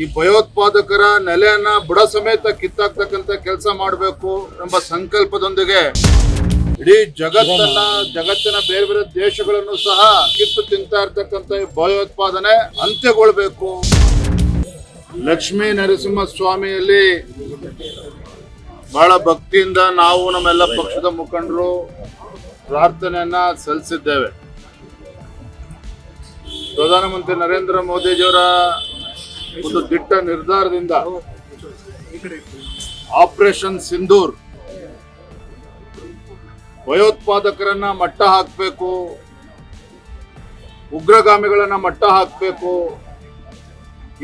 ಈ ಭಯೋತ್ಪಾದಕರ ನೆಲೆಯನ್ನ ಬುಡ ಸಮೇತ ಕಿತ್ತಾಕ್ತಕ್ಕಂತ ಕೆಲಸ ಮಾಡಬೇಕು ಎಂಬ ಸಂಕಲ್ಪದೊಂದಿಗೆ ಇಡೀ ಜಗತ್ತನ್ನ, ಜಗತ್ತಿನ ಬೇರೆ ಬೇರೆ ದೇಶಗಳನ್ನು ಸಹ ಕಿತ್ತು ತಿಂತಾ ಇರ್ತಕ್ಕಂಥ ಈ ಭಯೋತ್ಪಾದನೆ ಅಂತ್ಯಗೊಳ್ಬೇಕು. ಲಕ್ಷ್ಮೀ ನರಸಿಂಹ ಸ್ವಾಮಿಯಲ್ಲಿ ಬಹಳ ಭಕ್ತಿಯಿಂದ ನಾವು ನಮ್ಮೆಲ್ಲ ಪಕ್ಷದ ಮುಖಂಡರು ಪ್ರಾರ್ಥನೆಯನ್ನ ಸಲ್ಲಿಸಿದ್ದೇವೆ. ಪ್ರಧಾನಮಂತ್ರಿ ನರೇಂದ್ರ ಮೋದಿಜಿಯವರ ಒಂದು ದಿಟ್ಟ ನಿರ್ಧಾರದಿಂದ ಆಪರೇಷನ್ ಸಿಂಧೂರ್ ಭಯೋತ್ಪಾದಕರನ್ನ ಮಟ್ಟ ಹಾಕಬೇಕು, ಉಗ್ರಗಾಮಿಗಳನ್ನ ಮಟ್ಟ ಹಾಕಬೇಕು,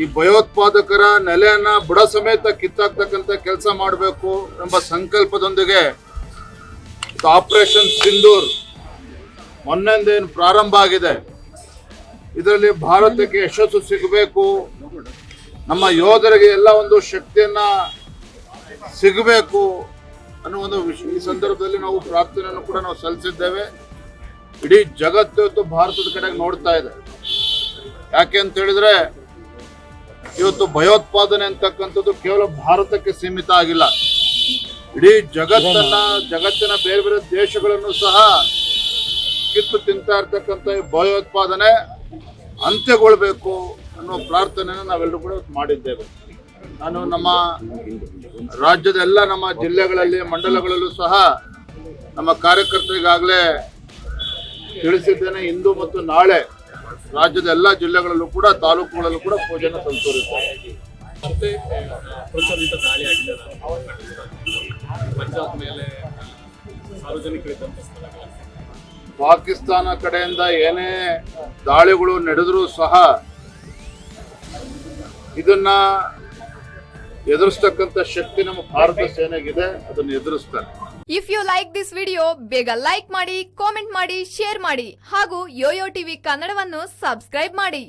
ಈ ಭಯೋತ್ಪಾದಕರ ನೆಲೆಯನ್ನ ಬುಡ ಸಮೇತ ಕಿತ್ತಾಕ್ತಕ್ಕಂತ ಕೆಲಸ ಮಾಡಬೇಕು ಎಂಬ ಸಂಕಲ್ಪದೊಂದಿಗೆ ಆಪರೇಷನ್ ಸಿಂಧೂರ್ ಮೊನ್ನೆಂದೇನು ಪ್ರಾರಂಭ ಆಗಿದೆ. ಇದರಲ್ಲಿ ಭಾರತಕ್ಕೆ ಯಶಸ್ಸು ಸಿಗಬೇಕು. ನಮ್ಮ ಯೋಧರಿಗೆ ಎಲ್ಲ ಒಂದು ಶಕ್ತಿಯನ್ನ ಸಿಗಬೇಕು ಅನ್ನೋ ಒಂದು ಈ ಸಂದರ್ಭದಲ್ಲಿ ನಾವು ಪ್ರಾರ್ಥನೆಯನ್ನು ಕೂಡ ನಾವು ಸಲ್ಲಿಸಿದ್ದೇವೆ. ಇಡೀ ಜಗತ್ತು ಭಾರತದ ಕಡೆಗೆ ನೋಡ್ತಾ ಇದೆ. ಯಾಕೆ ಅಂತ ಹೇಳಿದ್ರೆ, ಇವತ್ತು ಭಯೋತ್ಪಾದನೆ ಅಂತಕ್ಕಂಥದ್ದು ಕೇವಲ ಭಾರತಕ್ಕೆ ಸೀಮಿತ ಆಗಿಲ್ಲ. ಇಡೀ ಜಗತ್ತನ್ನ, ಜಗತ್ತಿನ ಬೇರೆ ಬೇರೆ ದೇಶಗಳನ್ನು ಸಹ ಕಿತ್ತು ತಿಂತಾ ಇರ್ತಕ್ಕಂಥ ಭಯೋತ್ಪಾದನೆ ಅಂತ್ಯಗೊಳ್ಬೇಕು. ಅನ್ನೋ ಪ್ರಾರ್ಥನೆಯನ್ನು ನಾವೆಲ್ಲರೂ ಕೂಡ ಮಾಡಿದ್ದೇವೆ. ನಾನು ನಮ್ಮ ರಾಜ್ಯದ ಎಲ್ಲ ನಮ್ಮ ಜಿಲ್ಲೆಗಳಲ್ಲಿ ಮಂಡಲಗಳಲ್ಲೂ ಸಹ ನಮ್ಮ ಕಾರ್ಯಕರ್ತರಿಗಾಗಲೇ ತಿಳಿಸಿದ್ದೇನೆ. ಇಂದು ಮತ್ತು ನಾಳೆ ರಾಜ್ಯದ ಎಲ್ಲ ಜಿಲ್ಲೆಗಳಲ್ಲೂ ಕೂಡ ತಾಲೂಕುಗಳಲ್ಲೂ ಕೂಡ ಪೂಜೆಯನ್ನು ಸ್ಥಳಗಳಲ್ಲಿ ಪಾಕಿಸ್ತಾನ ಕಡೆಯಿಂದ ಏನೇ ದಾಳಿಗಳು ನಡೆದರೂ ಸಹ ಇದನ್ನ ಎದುರಿಸ್ತಕ್ಕಂಥ ಶಕ್ತಿ ನಮ್ಮ ಭಾರತ ಸೇನೆಗಿದೆ, ಅದನ್ನು ಎದುರಿಸ್ತಾರೆ. If you like this video ಬೇಗ ಲೈಕ್ ಮಾಡಿ ಕಾಮೆಂಟ್ ಮಾಡಿ ಶೇರ್ ಮಾಡಿ, ಹಾಗೂ ಯೋಯೋ ಟಿವಿ ಕನ್ನಡವನ್ನು ಸಬ್ಸ್ಕ್ರೈಬ್ ಮಾಡಿ.